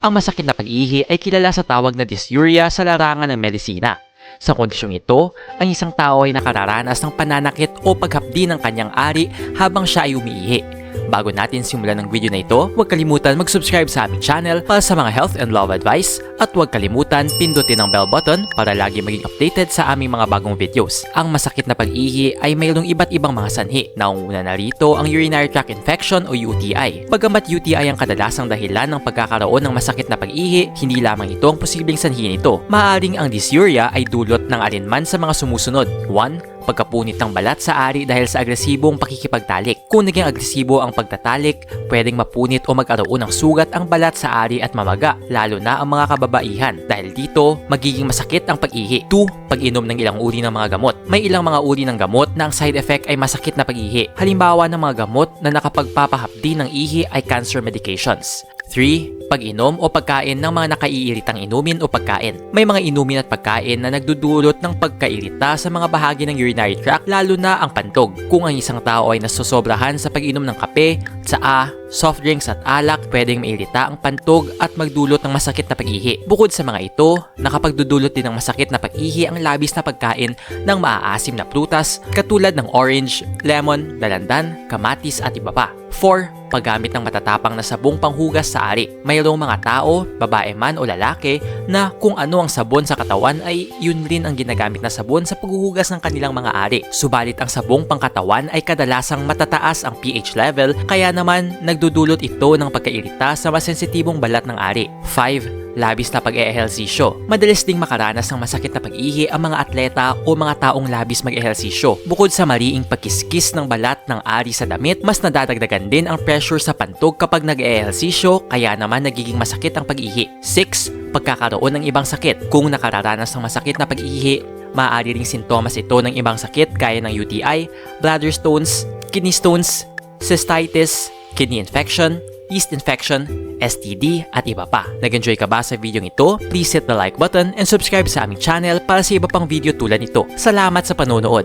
Ang masakit na pag-ihi ay kilala sa tawag na dysuria sa larangan ng medisina. Sa kondisyong ito, ang isang tao ay nakararanas ng pananakit o paghapdi ng kanyang ari habang siya ay umiihi. Bago natin simulan ng video na ito, huwag kalimutan mag-subscribe sa aming channel para sa mga health and love advice at huwag kalimutan pindutin ang bell button para lagi maging updated sa aming mga bagong videos. Ang masakit na pag-ihi ay mayroong iba't ibang mga sanhi. Naunguna na rito ang urinary tract infection o UTI. Bagamat UTI ang kadalasang dahilan ng pagkakaroon ng masakit na pag-ihi, hindi lamang ito ang posibleng sanhi nito. Maaring ang dysuria ay dulot ng alinman sa mga sumusunod. 1 pagkapunit ng balat sa ari dahil sa agresibong pakikipagtalik. Kung naging agresibo ang pagtatalik, pwedeng mapunit o magkaroon ng sugat ang balat sa ari at mamaga, lalo na ang mga kababaihan. Dahil dito, magiging masakit ang pag-ihi. 2. Pag-inom ng ilang uri ng mga gamot. May ilang mga uri ng gamot na ang side effect ay masakit na pag-ihi. Halimbawa ng mga gamot na nakapagpapahapdi ng ihi ay cancer medications. 3. Pag-inom o pagkain ng mga nakaiiritang inumin o pagkain. May mga inumin at pagkain na nagdudulot ng pagkairita sa mga bahagi ng urinary tract lalo na ang pantog. Kung ang isang tao ay nasosobrahan sa pag-inom ng kape, tsaa, soft drinks at alak, pwedeng mairita ang pantog at magdulot ng masakit na pag-ihi. Bukod sa mga ito, nakapagdudulot din ng masakit na pag-ihi ang labis na pagkain ng maaasim na prutas katulad ng orange, lemon, dalandan, kamatis at iba pa. 4 paggamit ng matatapang na sabong panghugas sa ari. Mayroong mga tao, babae man o lalaki, na kung ano ang sabon sa katawan ay yun rin ang ginagamit na sabon sa paghuhugas ng kanilang mga ari. Subalit ang sabong pangkatawan ay kadalasang matataas ang pH level kaya naman nagdudulot ito ng pagkairita sa masensitibong balat ng ari. 5 labis na pag-eehersisyo. Madalas ding makaranas ng masakit na pag-ihi ang mga atleta o mga taong labis mag-ehersisyo. Bukod sa mariing pagkiskis ng balat ng ari sa damit, mas nadadagdagan din ang pressure sa pantog kapag nag-eehersisyo kaya naman nagiging masakit ang pag-ihi. 6. Pagkakaroon ng ibang sakit. Kung nakararanas ng masakit na pag-ihi, maaari ring sintomas ito ng ibang sakit gaya ng UTI, bladder stones, kidney stones, cystitis, kidney infection, yeast infection, STD at iba pa. Nag-enjoy ka ba sa video ito? Please hit the like button and subscribe sa aming channel para sa iba pang video tulad nito. Salamat sa panonood!